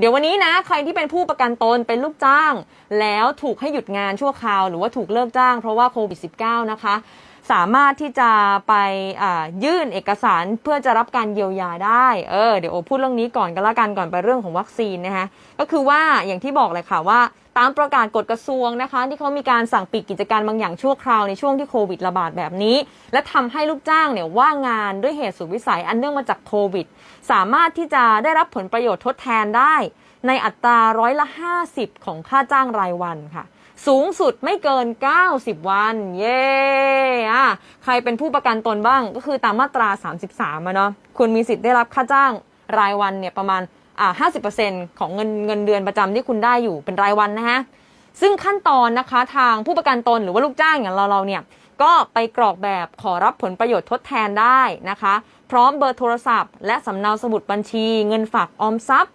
เดี๋ยววันนี้นะใครที่เป็นผู้ประกันตนเป็นลูกจ้าง แล้วถูกให้หยุดงานชั่วคราว หรือว่าถูกเลิกจ้างเพราะว่าโควิด -19 นะคะ สามารถที่จะไปยื่นเอกสารเพื่อจะรับการเยียวยาได้เออเดี๋ยวโอพูดเรื่องนี้ก่อนกันละกันก่อนไปเรื่องของวัคซีนนะคะก็คือว่าอย่างที่บอกเลยค่ะว่าตามประกาศกฎกระทรวงนะคะ ที่เขามีการสั่งปิดกิจการบางอย่างชั่วคราวในช่วงที่โควิดระบาดแบบนี้ และทำให้ลูกจ้างเนี่ยว่างงานด้วยเหตุสุดวิสัยอันเนื่องมาจากโควิด สามารถที่จะได้รับผลประโยชน์ทดแทนได้ ในอัตราร้อยละ 50 ของค่าจ้างรายวันค่ะ สูงสุดไม่เกิน 90 วัน เย้ ใครเป็นผู้ประกันตนบ้างก็คือตามมาตรา 33อะเนาะคุณมีสิทธิ์ได้รับค่าจ้างรายวันเนี่ยประมาณอ่า50%ของเงินเงินเดือนประจำที่คุณได้อยู่เป็นรายวันนะฮะซึ่งขั้นตอนนะคะทางผู้ประกันตนหรือว่าลูกจ้างอย่างเราเราเนี่ยก็ไปกรอกแบบขอรับผลประโยชน์ทดแทนได้นะคะ พร้อมเบอร์โทรศัพท์ และสำเนาสมุดบัญชี เงินฝากออมทรัพย์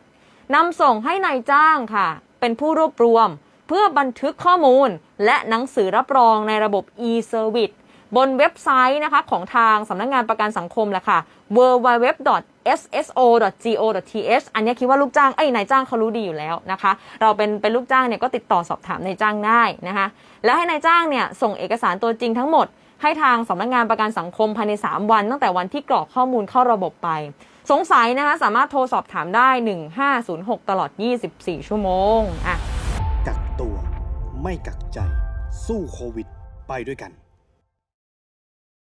นำส่งให้นายจ้างค่ะ เป็นผู้รวบรวม เพื่อบันทึกข้อมูล และหนังสือรับรองในระบบ e-service บนเว็บไซต์นะคะของทางสำนักงานประกันสังคมแหละค่ะ www.sso.go.th อันนี้คิดว่าลูกจ้างไอ้นายจ้างเขารู้ดีอยู่แล้วนะคะ เราเป็นเป็นลูกจ้างเนี่ยก็ติดต่อสอบถามนายจ้างได้นะคะ แล้วให้นายจ้างเนี่ยส่งเอกสารตัวจริงทั้งหมดให้ทางสำนักงานประกันสังคมภายใน 3 วัน ตั้งแต่วันที่กรอกข้อมูลเข้าระบบไป สงสัยนะคะสามารถโทรสอบถามได้ 1506 ตลอด 24 ชั่วโมงอะกักตัว ไม่กักใจ สู้โควิด ไปด้วยกัน